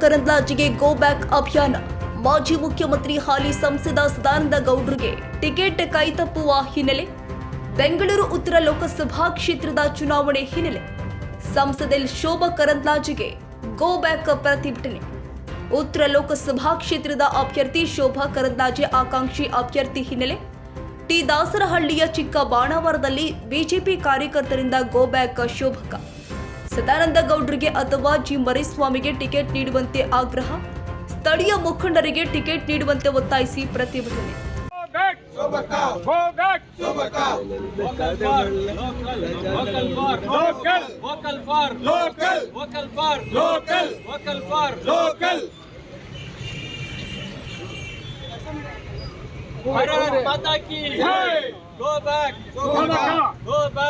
ಕರಂದ್ಲಾಜೆಗೆ go back ಅಭಿಯಾನ. ಮಾಜಿ ಮುಖ್ಯಮಂತ್ರಿ ಹಾಲಿ ಸಂಸದ ಸದಾನಂದ ಗೌಡ್ರಿಗೆ ಟಿಕೆಟ್ ಕೈತಪ್ಪುವ ಹಿನ್ನೆಲೆ. ಬೆಂಗಳೂರು ಉತ್ತರ ಲೋಕಸಭಾ ಕ್ಷೇತ್ರದ ಚುನಾವಣೆ ಹಿನ್ನೆಲೆ. ಸಂಸದೆ ಶೋಭಾ ಕರಂದ್ಲಾಜೆಗೆ ಗೋ ಬ್ಯಾಕ್ ಪ್ರತಿಭಟನೆ. ಉತ್ತರ ಲೋಕಸಭಾ ಕ್ಷೇತ್ರದ ಅಭ್ಯರ್ಥಿ ಶೋಭಾ ಕರಂದ್ಲಾಜೆ ಆಕಾಂಕ್ಷಿ ಅಭ್ಯರ್ಥಿ ಹಿನ್ನೆಲೆ. ಟಿ ದಾಸರಹಳ್ಳಿಯ ಚಿಕ್ಕ ಬಾಣಾವರದಲ್ಲಿ ಬಿಜೆಪಿ ಕಾರ್ಯಕರ್ತರಿಂದ ಗೋ ಬ್ಯಾಕ್ ಶೋಭಕ. ಸದಾನಂದ ಗೌಡ್ರಿಗೆ ಅಥವಾ ಜಿ ಮರಿಸ್ವಾಮಿಗೆ ಟಿಕೆಟ್ ನೀಡುವಂತೆ ಆಗ್ರಹ ಸ್ಥಳೀಯ ಮುಖಂಡರಿಗೆ ಟಿಕೆಟ್ ನೀಡುವಂತೆ ಒತ್ತಾಯಿಸಿ ಪ್ರತಿಭಟನೆ Go back! Go back! Vocal for local for local vocal for local vocal for local vocal for local Bharat माता की जय गो बैक ಗೋ ಬ್ಯಾಕ್ ಸ್ಥಳೀಯ ನಾಯಕರಿಗೆ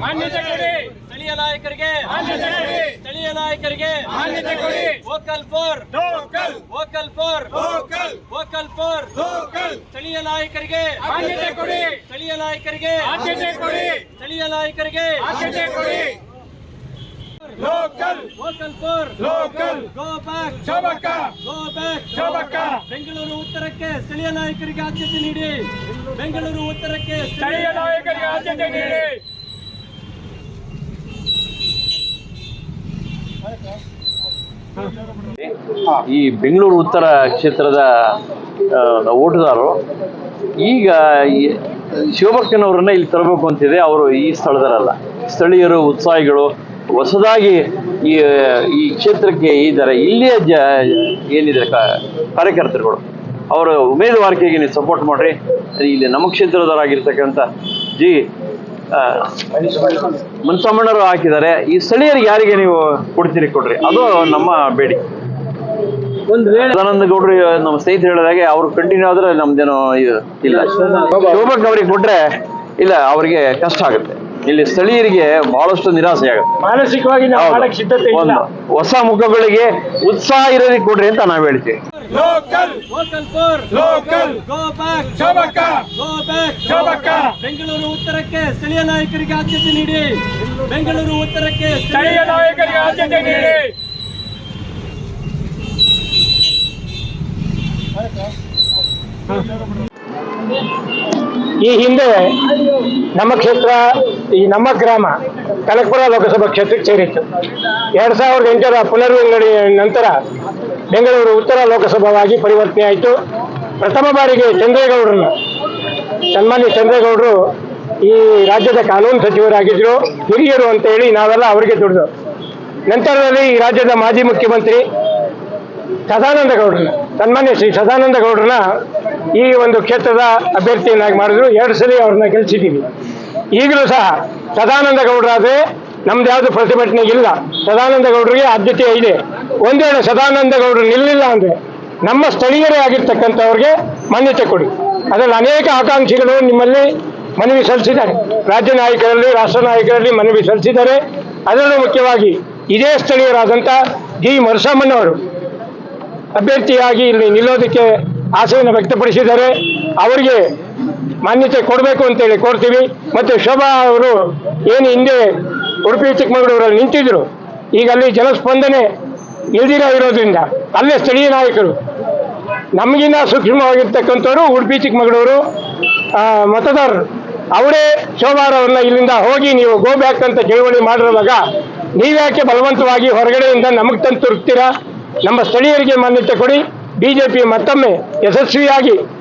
ಮಾನ್ಯತೆ ಕೊಡಿ ಸ್ಥಳೀಯ ನಾಯಕರಿಗೆ ಮಾನ್ಯತೆ ಕೊಡಿ ಸ್ಥಳೀಯ ನಾಯಕರಿಗೆ ಮಾನ್ಯತೆ ಕೊಡಿ vocal for local vocal for local vocal for local ಸ್ಥಳೀಯ ನಾಯಕರಿಗೆ ಮಾನ್ಯತೆ ಕೊಡಿ ಸ್ಥಳೀಯ ನಾಯಕರಿಗೆ ಮಾನ್ಯತೆ ಕೊಡಿ ಸ್ಥಳೀಯ ನಾಯಕರಿಗೆ ಮಾನ್ಯತೆ ಕೊಡಿ. Local vocal for local go back Shobhakka go back Shobhakka Bengaluru ಉತ್ತರಕ್ಕೆ ಸ್ಥಳೀಯ ನಾಯಕರಿಗೆ ಆದ್ಯತೆ ನೀಡಿ ಬೆಂಗಳೂರು ಉತ್ತರಕ್ಕೆ ಸ್ಥಳೀಯ ನಾಯಕರಿಗೆ ಆದ್ಯತೆ ನೀಡಿ. ಈ ಬೆಂಗಳೂರು ಉತ್ತರ ಕ್ಷೇತ್ರದ ಓಟುದಾರರು, ಈಗ ಶಿವಭಕ್ತನವರನ್ನ ಇಲ್ಲಿ ತರಬೇಕು ಅಂತಿದೆ. ಅವರು ಈ ಸ್ಥಳದಲ್ಲ ಸ್ಥಳೀಯರು, ಉತ್ಸಾಹಿಗಳು ಹೊಸದಾಗಿ ಈ ಈ ಕ್ಷೇತ್ರಕ್ಕೆ ಇದ್ದಾರೆ. ಇಲ್ಲಿಯ ಜ, ಏನಿದೆ ಕಾರ್ಯಕರ್ತರುಗಳು? ಅವರ ಉಮೇದುವಾರಿಕೆಗೆ ನೀವು ಸಪೋರ್ಟ್ ಮಾಡ್ರಿ. ಇಲ್ಲಿ ನಮ್ಮ ಕ್ಷೇತ್ರದವರಾಗಿರ್ತಕ್ಕಂಥ ಜಿ ಮನ್ಸಮ್ಮಣ್ಣರು ಹಾಕಿದ್ದಾರೆ. ಈ ಸ್ಥಳೀಯರಿಗೆ ಯಾರಿಗೆ ನೀವು ಕೊಡ್ತೀರಿ ಕೊಡ್ರಿ? ಅದು ನಮ್ಮ ಬೇಡಿಕೆ ಒಂದು ವೇಳೆ ಸದಾನಂದ ಗೌಡ್ರು ನಮ್ಮ ಸ್ನೇಹಿತರು ಹೇಳಿದಾಗೆ ಅವ್ರು ಕಂಟಿನ್ಯೂ ಆದ್ರೆ ನಮ್ದೇನೋ ಇದು ಇಲ್ಲ. ಶೋಭಕ್ ಅವ್ರಿಗೆ ಕೊಟ್ರೆ ಇಲ್ಲ ಅವರಿಗೆ ಕಷ್ಟ ಆಗುತ್ತೆ. ಇಲ್ಲಿ ಸ್ಥಳೀಯರಿಗೆ ಬಹಳಷ್ಟು ನಿರಾಸೆ ಆಗುತ್ತೆ. ಮಾನಸಿಕವಾಗಿ ನಾವು. ಮಾಡಕ್ ಸಿದ್ಧತೆ ಇಲ್ಲ. ಹೊಸ ಮುಖಗಳಿಗೆ ಉತ್ಸಾಹ ಇರೋದಕ್ಕೆ ಕೊಡ್ರಿ ಅಂತ ನಾವ್ ಹೇಳ್ತೀವಿ. Local vocal for local go back go back Bengaluru ಉತ್ತರಕ್ಕೆ ಸ್ಥಳೀಯ ನಾಯಕರಿಗೆ ಆದ್ಯತೆ ನೀಡಿ ಬೆಂಗಳೂರು ಉತ್ತರಕ್ಕೆ ಸ್ಥಳೀಯ ನಾಯಕರಿಗೆ ಆದ್ಯತೆ ನೀಡಿ ಈ ಹಿಂದೆ ನಮ್ಮ ಕ್ಷೇತ್ರ ಈ ನಮ್ಮ ಗ್ರಾಮ ಕನಕಪುರ ಲೋಕಸಭಾ ಕ್ಷೇತ್ರಕ್ಕೆ ಸೇರಿತ್ತು. ಎರಡ್ ಸಾವಿರದ ಎಂಟರ ಪುನರ್ವಿಂಗಡಿ ನಂತರ ಬೆಂಗಳೂರು ಉತ್ತರ ಲೋಕಸಭಾವಾಗಿ ಪರಿವರ್ತನೆ ಆಯಿತು. ಪ್ರಥಮ ಬಾರಿಗೆ ಚಂದ್ರೇಗೌಡರನ್ನ ಸನ್ಮಾನ್ಯ ಚಂದ್ರೇಗೌಡರು ಈ ರಾಜ್ಯದ ಕಾನೂನು ಸಚಿವರಾಗಿದ್ದರು ಹಿರಿಯರು ಅಂತ ಹೇಳಿ ನಾವೆಲ್ಲ ಅವರಿಗೆ ದುಡಿದು. ನಂತರದಲ್ಲಿ ಈ ರಾಜ್ಯದ ಮಾಜಿ ಮುಖ್ಯಮಂತ್ರಿ ಸದಾನಂದ ಗೌಡ್ರನ್ನ ಸನ್ಮಾನ್ಯ ಶ್ರೀ ಸದಾನಂದ ಗೌಡ್ರನ್ನ ಈ ಒಂದು ಕ್ಷೇತ್ರದ ಅಭ್ಯರ್ಥಿಯನ್ನಾಗಿ ಮಾಡಿದ್ರು. ಎರಡು ಸಲ ಅವ್ರನ್ನ ಗೆಲ್ಸಿದ್ದೀವಿ ಈಗಲೂ ಸಹ ಸದಾನಂದ ಗೌಡರಾದರೆ ನಮ್ದು ಯಾವುದು ಪ್ರತಿಭಟನೆ ಇಲ್ಲ. ಸದಾನಂದ ಗೌಡರಿಗೆ ಆದ್ಯತೆ ಇದೆ. ಒಂದು ವೇಳೆ ಸದಾನಂದ ಗೌಡರು ನಿಲ್ಲಿಲ್ಲ ಅಂದ್ರೆ ನಮ್ಮ ಸ್ಥಳೀಯರೇ ಆಗಿರ್ತಕ್ಕಂಥವ್ರಿಗೆ ಮಾನ್ಯತೆ ಕೊಡಿ. ಅದರಲ್ಲಿ ಅನೇಕ ಆಕಾಂಕ್ಷಿಗಳು ನಿಮ್ಮಲ್ಲಿ ಮನವಿ ಸಲ್ಲಿಸಿದ್ದಾರೆ. ರಾಜ್ಯ ನಾಯಕರಲ್ಲಿ, ರಾಷ್ಟ್ರ ನಾಯಕರಲ್ಲಿ ಮನವಿ ಸಲ್ಲಿಸಿದ್ದಾರೆ. ಅದರಲ್ಲೂ ಮುಖ್ಯವಾಗಿ ಇದೇ ಸ್ಥಳೀಯರಾದಂಥ ಜಿ ಮರುಸಮ್ಮನವರು ಅಭ್ಯರ್ಥಿಯಾಗಿ ಇಲ್ಲಿ ನಿಲ್ಲೋದಕ್ಕೆ ಆಸೆಯನ್ನು ವ್ಯಕ್ತಪಡಿಸಿದ್ದಾರೆ. ಅವರಿಗೆ ಮಾನ್ಯತೆ ಕೊಡಬೇಕು ಅಂತೇಳಿ ಕೋರ್ತೀವಿ ಮತ್ತು ಶೋಭಾ ಅವರು ಏನು ಹಿಂದೆ ಉಡುಪಿ, ಚಿಕ್ಕಮಗಳೂರಲ್ಲಿ ನಿಂತಿದ್ರು. ಈಗ ಅಲ್ಲಿ ಜನಸ್ಪಂದನೆ ಇಲ್ದಿರ ಇರೋದ್ರಿಂದ ಅಲ್ಲೇ ಸ್ಥಳೀಯ ನಾಯಕರು. ನಮಗಿನ್ನ ಸೂಕ್ಷ್ಮವಾಗಿರ್ತಕ್ಕಂಥವ್ರು ಉಡುಪಿ, ಚಿಕ್ಕಮಗಳೂರು ಮತದಾರರು. ಅವರೇ ಶೋಭಾರವ್ರನ್ನ ಇಲ್ಲಿಂದ ಹೋಗಿ ನೀವು ಗೋ ಬ್ಯಾಕ್ ಅಂತ ಚಳುವಳಿ ಮಾಡಿರುವಾಗ ನೀವ್ಯಾಕೆ ಬಲವಂತವಾಗಿ ಹೊರಗಡೆಯಿಂದ ನಮಗೆ ತಂದು ನಮ್ಮ ಸ್ಥಳೀಯರಿಗೆ ಮಾನ್ಯತೆ ಕೊಡಿ. ಬಿಜೆಪಿ ಮತ್ತೊಮ್ಮೆ ಯಶಸ್ವಿಯಾಗಿ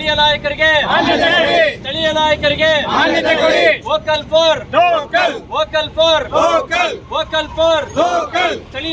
ಸ್ಥಳೀಯ ನಾಯಕರಿಗೆ ಸ್ಥಳೀಯ ನಾಯಕರಿಗೆ vocal for vocal for vocal for ಸ್ಥಳೀಯ